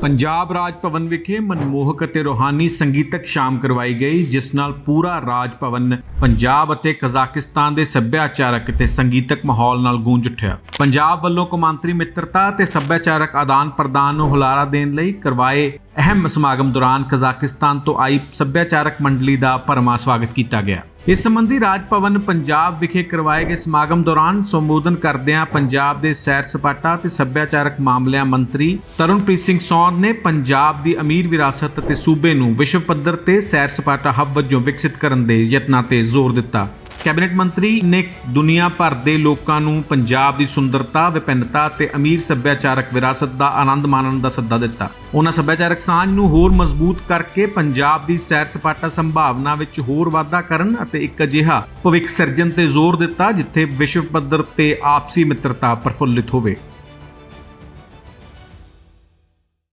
ਪੰਜਾਬ ਰਾਜ ਭਵਨ ਵਿਖੇ ਮਨਮੋਹਕ ਅਤੇ ਰੋਹਾਨੀ ਸੰਗੀਤਕ ਸ਼ਾਮ ਕਰਵਾਈ ਗਈ, ਜਿਸ ਨਾਲ ਪੂਰਾ ਰਾਜ ਭਵਨ ਪੰਜਾਬ ਅਤੇ ਕਜ਼ਾਕਿਸਤਾਨ ਦੇ ਸੱਭਿਆਚਾਰਕ ਅਤੇ ਸੰਗੀਤਕ ਮਾਹੌਲ ਨਾਲ ਗੂੰਜ ਉੱਠਿਆ। ਪੰਜਾਬ ਵੱਲੋਂ ਕੌਮਾਂਤਰੀ ਮਿੱਤਰਤਾ ਅਤੇ ਸੱਭਿਆਚਾਰਕ ਆਦਾਨ ਪ੍ਰਦਾਨ ਨੂੰ ਹੁਲਾਰਾ ਦੇਣ ਲਈ ਕਰਵਾਏ ਅਹਿਮ ਸਮਾਗਮ ਦੌਰਾਨ ਕਜ਼ਾਕਿਸਤਾਨ ਤੋਂ ਆਈ ਸੱਭਿਆਚਾਰਕ ਮੰਡਲੀ ਦਾ ਭਰਮਾ ਸਵਾਗਤ ਕੀਤਾ ਗਿਆ। ਇਸ ਸੰਬੰਧੀ ਰਾਜ ਭਵਨ ਪੰਜਾਬ ਵਿਖੇ ਕਰਵਾਏ ਗਏ ਸਮਾਗਮ ਦੌਰਾਨ ਸੰਬੋਧਨ ਕਰਦਿਆਂ ਪੰਜਾਬ ਦੇ ਸੈਰ ਸਪਾਟਾ ਤੇ ਸੱਭਿਆਚਾਰਕ ਮਾਮਲਿਆਂ ਮੰਤਰੀ ਤਰਨਪ੍ਰੀਤ ਸਿੰਘ ਸੌਂਦ ਨੇ ਪੰਜਾਬ ਦੀ ਅਮੀਰ ਵਿਰਾਸਤ ਅਤੇ ਸੂਬੇ ਨੂੰ ਵਿਸ਼ਵ ਪੱਧਰ ਤੇ ਸੈਰ ਸਪਾਟਾ ਹੱਬ ਵਜੋਂ ਵਿਕਸਿਤ ਕਰਨ ਦੇ ਯਤਨਾਂ ਤੇ ਜ਼ੋਰ ਦਿੱਤਾ। ਕੈਬਨਿਟ ਮੰਤਰੀ ਨੇ ਦੁਨੀਆ ਭਰ ਦੇ ਲੋਕਾਂ ਨੂੰ ਪੰਜਾਬ ਦੀ ਸੁੰਦਰਤਾ, ਵਿਭਿੰਨਤਾ ਤੇ ਅਮੀਰ ਸੱਭਿਆਚਾਰਕ ਵਿਰਾਸਤ ਦਾ ਆਨੰਦ ਮਾਣਨ ਦਾ ਸੱਦਾ ਦਿੱਤਾ। ਉਹਨਾਂ ਸੱਭਿਆਚਾਰਕ ਸਾਂਝ ਨੂੰ ਹੋਰ ਮਜ਼ਬੂਤ ਕਰਕੇ ਪੰਜਾਬ ਦੀ ਸੈਰ ਸਪਾਟਾ ਸੰਭਾਵਨਾ ਵਿੱਚ ਹੋਰ ਵਾਧਾ ਕਰਨ ਅਤੇ ਇੱਕ ਅਜਿਹਾ ਭਵਿੱਖ ਸਿਰਜਣ ਤੇ ਜ਼ੋਰ ਦਿੱਤਾ, ਜਿੱਥੇ ਵਿਸ਼ਵ ਪੱਧਰ ਤੇ ਆਪਸੀ ਮਿੱਤਰਤਾ ਪ੍ਰਫੁੱਲਿਤ ਹੋਵੇ।